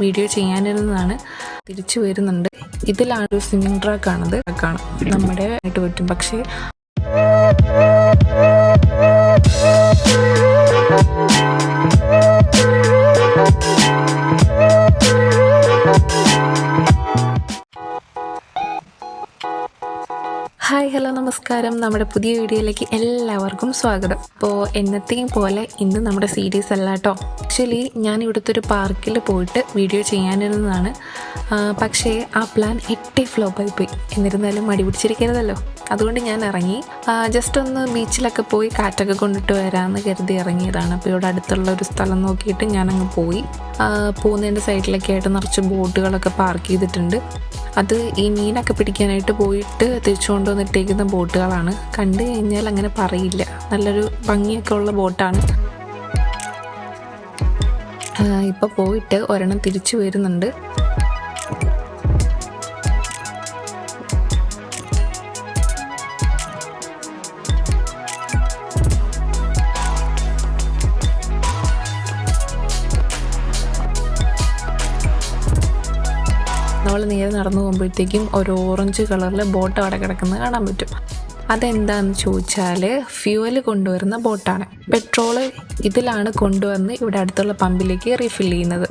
Video ചെയ്യാനിരുന്നതാണ്. തിരിച്ചു വരുന്നുണ്ട്. ഇതിലാണ് ഒരു സിംഗിങ് ട്രാക്ക് ആണത്. ട്രാക്കാണ് നമ്മുടെ ആയിട്ട് പറ്റും പക്ഷേ ഹായ് ഹലോ നമസ്കാരം. നമ്മുടെ പുതിയ വീഡിയോയിലേക്ക് എല്ലാവർക്കും സ്വാഗതം. അപ്പോൾ എന്നത്തെയും പോലെ ഇന്ന് നമ്മുടെ സീരീസ് അല്ല കേട്ടോ. ആക്ച്വലി ഞാൻ ഇവിടുത്തെ ഒരു പാർക്കിൽ പോയിട്ട് വീഡിയോ ചെയ്യാനിരുന്നതാണ്. പക്ഷേ ആ പ്ലാൻ എട്ടേ ഫ്ലോപ്പായി പോയി എന്നിരുന്നാലും മടി പിടിച്ചിരിക്കരുതല്ലോ. അതുകൊണ്ട് ഞാൻ ഇറങ്ങി. ജസ്റ്റ് ഒന്ന് ബീച്ചിലൊക്കെ പോയി കാറ്റൊക്കെ കൊണ്ടിട്ട് വരാമെന്ന് കരുതി ഇറങ്ങിയതാണ്. അപ്പോൾ ഇവിടെ അടുത്തുള്ള ഒരു സ്ഥലം നോക്കിയിട്ട് ഞാനങ്ങ് പോയി. പോകുന്നതിന്റെ സൈഡിലൊക്കെ ആയിട്ട് നിറച്ച് ബോട്ടുകളൊക്കെ പാർക്ക് ചെയ്തിട്ടുണ്ട്. അത് ഈ മീനൊക്കെ പിടിക്കാനായിട്ട് പോയിട്ട് തിരിച്ചു കൊണ്ടുവന്നിട്ടേക്കുന്ന ബോട്ടുകളാണ്. കണ്ടു കഴിഞ്ഞാൽ അങ്ങനെ പറയില്ല. നല്ലൊരു ഭംഗിയൊക്കെ ഉള്ള ബോട്ടാണ്. ഇപ്പോൾ പോയിട്ട് ഒരെണ്ണം തിരിച്ചു വരുന്നുണ്ട്. നമ്മൾ നേരെ നടന്നു പോകുമ്പോഴത്തേക്കും ഒരു ഓറഞ്ച് കളറിൽ ബോട്ട് അവിടെ കിടക്കുന്നത് കാണാൻ പറ്റും. അതെന്താണെന്ന് ചോദിച്ചാൽ ഫ്യൂവൽ കൊണ്ടുവരുന്ന ബോട്ടാണ് പെട്രോൾ ഇതിലാണ് കൊണ്ടുവന്ന് ഇവിടെ അടുത്തുള്ള പമ്പിലേക്ക് റീഫിൽ ചെയ്യുന്നത്.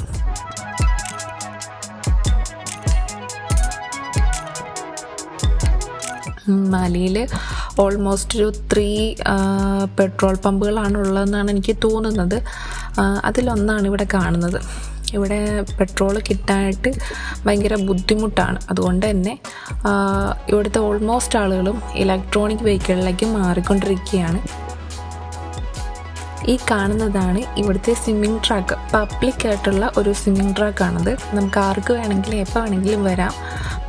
മലയിൽ ഓൾമോസ്റ്റ് ഒരു ത്രീ പെട്രോൾ പമ്പുകളാണ് ഉള്ളതെന്നാണ് എനിക്ക് തോന്നുന്നത്. അതിലൊന്നാണ് ഇവിടെ കാണുന്നത്. ഇവിടെ പെട്രോൾ കിട്ടാനായിട്ട് ഭയങ്കര ബുദ്ധിമുട്ടാണ്. അതുകൊണ്ട് തന്നെ ഇവിടുത്തെ ഓൾമോസ്റ്റ് ആളുകളും ഇലക്ട്രോണിക് വെഹിക്കിളിലേക്ക് മാറിക്കൊണ്ടിരിക്കുകയാണ്. ഈ കാണുന്നതാണ് ഇവിടുത്തെ സ്വിമ്മിംഗ് ട്രാക്ക് പബ്ലിക് ആയിട്ടുള്ള ഒരു സ്വിമ്മിംഗ് ട്രാക്കാണത് നമുക്ക് ആർക്ക് വേണമെങ്കിലും എപ്പോൾ വേണമെങ്കിലും വരാം.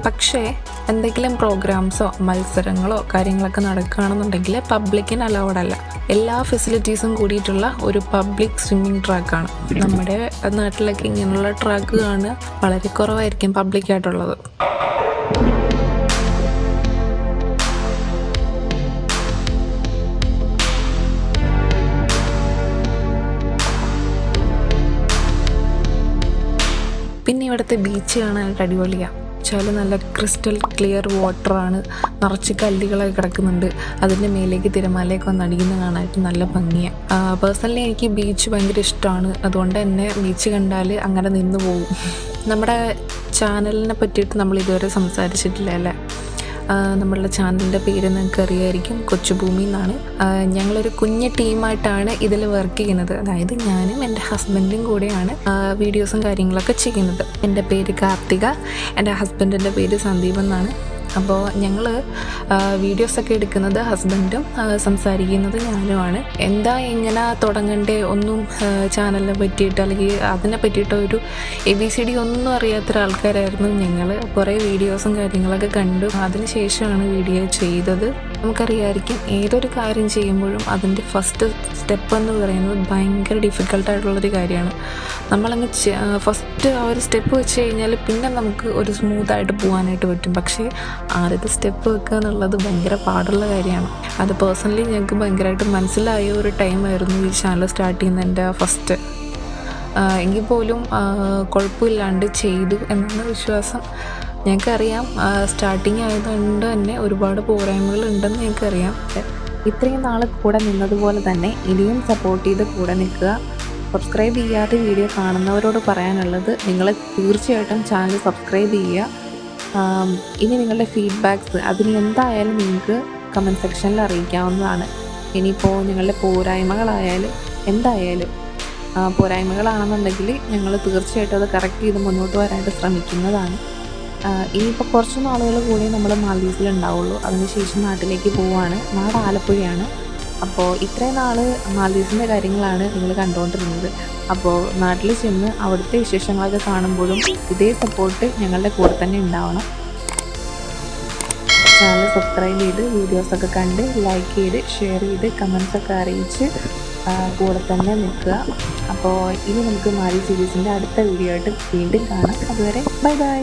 പക്ഷേ എന്തെങ്കിലും പ്രോഗ്രാംസോ മത്സരങ്ങളോ കാര്യങ്ങളൊക്കെ നടക്കുകയാണെന്നുണ്ടെങ്കിൽ പബ്ലിക്കിന് അലൗഡ് അല്ല. എല്ലാ ഫെസിലിറ്റീസും കൂടിയിട്ടുള്ള ഒരു പബ്ലിക് സ്വിമ്മിംഗ് ട്രാക്കാണ് നമ്മുടെ നാട്ടിലൊക്കെ ഇങ്ങനെയുള്ള ട്രാക്ക് കാണുക വളരെ കുറവായിരിക്കും പബ്ലിക് ഇവിടുത്തെ ബീച്ച് കാണാനായിട്ട് അടിപൊളിയാണ് വെച്ചാൽ നല്ല ക്രിസ്റ്റൽ ക്ലിയർ വാട്ടറാണ് നിറച്ച് കല്ലുകളൊക്കെ കിടക്കുന്നുണ്ട്. അതിന്റെ മേലേക്ക് തിരമാലയൊക്കെ വന്ന് അടിക്കുന്ന കാണാനായിട്ട് നല്ല ഭംഗിയാണ് പേഴ്സണലി എനിക്ക് ബീച്ച് ഭയങ്കര ഇഷ്ടമാണ് അതുകൊണ്ട് തന്നെ ബീച്ച് കണ്ടാൽ അങ്ങനെ നിന്ന് പോകും. നമ്മുടെ ചാനലിനെ പറ്റിയിട്ട് നമ്മൾ ഇതുവരെ സംസാരിച്ചിട്ടില്ല അല്ലേ? നമ്മളുടെ ചാനലിന്റെ പേര് നിങ്ങൾക്ക് അറിയായിരിക്കും. കൊച്ചുഭൂമി എന്നാണ്. ഞങ്ങളൊരു കുഞ്ഞ് ടീമായിട്ടാണ് ഇതിൽ വർക്ക് ചെയ്യുന്നത്. അതായത് ഞാനും എന്റെ ഹസ്ബൻഡും കൂടെയാണ് വീഡിയോസും കാര്യങ്ങളൊക്കെ ചെയ്യുന്നത്. എന്റെ പേര് കാർത്തിക എന്റെ ഹസ്ബൻഡിന്റെ പേര് സന്ദീപ് എന്നാണ്. അപ്പോൾ ഞങ്ങൾ വീഡിയോസൊക്കെ എടുക്കുന്നത് ഹസ്ബൻഡും സംസാരിക്കുന്നത് ഞാനുമാണ്. എന്താ എങ്ങനെ തുടങ്ങണ്ടേ? ഒന്നും ചാനലിനെ പറ്റിയിട്ട് അല്ലെങ്കിൽ അതിനെ പറ്റിയിട്ട് ഒരു എ ബി സി ഡി ഒന്നും അറിയാത്ത ആൾക്കാരായിരുന്നു ഞങ്ങൾ കുറേ വീഡിയോസും കാര്യങ്ങളൊക്കെ കണ്ടു. അതിനുശേഷമാണ് വീഡിയോ ചെയ്തത്. നമുക്കറിയാമായിരിക്കും ഏതൊരു കാര്യം ചെയ്യുമ്പോഴും അതിന്റെ ഫസ്റ്റ് സ്റ്റെപ്പ് എന്ന് പറയുന്നത് ഭയങ്കര ഡിഫിക്കൽട്ടായിട്ടുള്ളൊരു കാര്യമാണ്. നമ്മളങ്ങ് ഫസ്റ്റ് ആ ഒരു സ്റ്റെപ്പ് വെച്ച് കഴിഞ്ഞാൽ പിന്നെ നമുക്ക് ഒരു സ്മൂത്തായിട്ട് പോകാനായിട്ട് പറ്റും. പക്ഷേ ആദ്യത്തെ സ്റ്റെപ്പ് വെക്കുക എന്നുള്ളത് ഭയങ്കര പാടുള്ള കാര്യമാണ്. അത് പേഴ്സണലി ഞങ്ങൾക്ക് ഭയങ്കരമായിട്ട് മനസ്സിലായ ഒരു ടൈമായിരുന്നു ഈ ചാനൽ സ്റ്റാർട്ട് ചെയ്യുന്നതിന്റെ ഫസ്റ്റ് എങ്കിൽ പോലും കുഴപ്പമില്ലാണ്ട് ചെയ്തു എന്നാണ് വിശ്വാസം ഞങ്ങൾക്കറിയാം. സ്റ്റാർട്ടിങ് ആയതുകൊണ്ട് തന്നെ ഒരുപാട് പോരായ്മകൾ ഉണ്ടെന്ന് ഞങ്ങൾക്കറിയാം. ഇത്രയും നാൾ കൂടെ നിന്നതുപോലെ തന്നെ ഇനിയും സപ്പോർട്ട് ചെയ്ത് കൂടെ നിൽക്കുക. സബ്സ്ക്രൈബ് ചെയ്യാതെ വീഡിയോ കാണുന്നവരോട് പറയാനുള്ളത് നിങ്ങൾ തീർച്ചയായിട്ടും ചാനൽ സബ്സ്ക്രൈബ് ചെയ്യുക. ഇനി നിങ്ങളുടെ ഫീഡ്ബാക്ക്സ് അതിന് എന്തായാലും നിങ്ങൾക്ക് കമന്റ് സെക്ഷനിൽ അറിയിക്കാവുന്നതാണ്. ഇനിയിപ്പോൾ നിങ്ങളുടെ പോരായ്മകളായാലും എന്തായാലും പോരായ്മകളാണെന്നുണ്ടെങ്കിൽ ഞങ്ങൾ തീർച്ചയായിട്ടും അത് കറക്റ്റ് ചെയ്ത് മുന്നോട്ട് വരാനായിട്ട് ശ്രമിക്കുന്നതാണ്. ഇനിയിപ്പോൾ കുറച്ച് നാളുകൾ കൂടി നമ്മൾ മാൽദീവ്സിൽ ഉണ്ടാവുള്ളൂ. അതിനുശേഷം നാട്ടിലേക്ക് പോവുകയാണ്. നാട് ആലപ്പുഴയാണ്. അപ്പോൾ ഇത്രയും നാൾ മാൽദീവ്സിന്റെ കാര്യങ്ങളാണ് നിങ്ങൾ കണ്ടുകൊണ്ടിരുന്നത്. അപ്പോൾ നാട്ടിൽ ചെന്ന് അവിടുത്തെ വിശേഷങ്ങളൊക്കെ കാണുമ്പോഴും ഇതേ സപ്പോർട്ട് ഞങ്ങളുടെ കൂടെ തന്നെ ഉണ്ടാവണം. ചാനൽ സബ്സ്ക്രൈബ് ചെയ്ത് വീഡിയോസൊക്കെ കണ്ട് ലൈക്ക് ചെയ്ത് ഷെയർ ചെയ്ത് കമൻസൊക്കെ അറിയിച്ച് കൂടെ തന്നെ നിൽക്കുക. അപ്പോൾ ഇനി നമുക്ക് മാരി സീരീസിന്റെ അടുത്ത വീഡിയോ ആയിട്ട് വീണ്ടും കാണാം. അതുവരെ ബൈ ബൈ.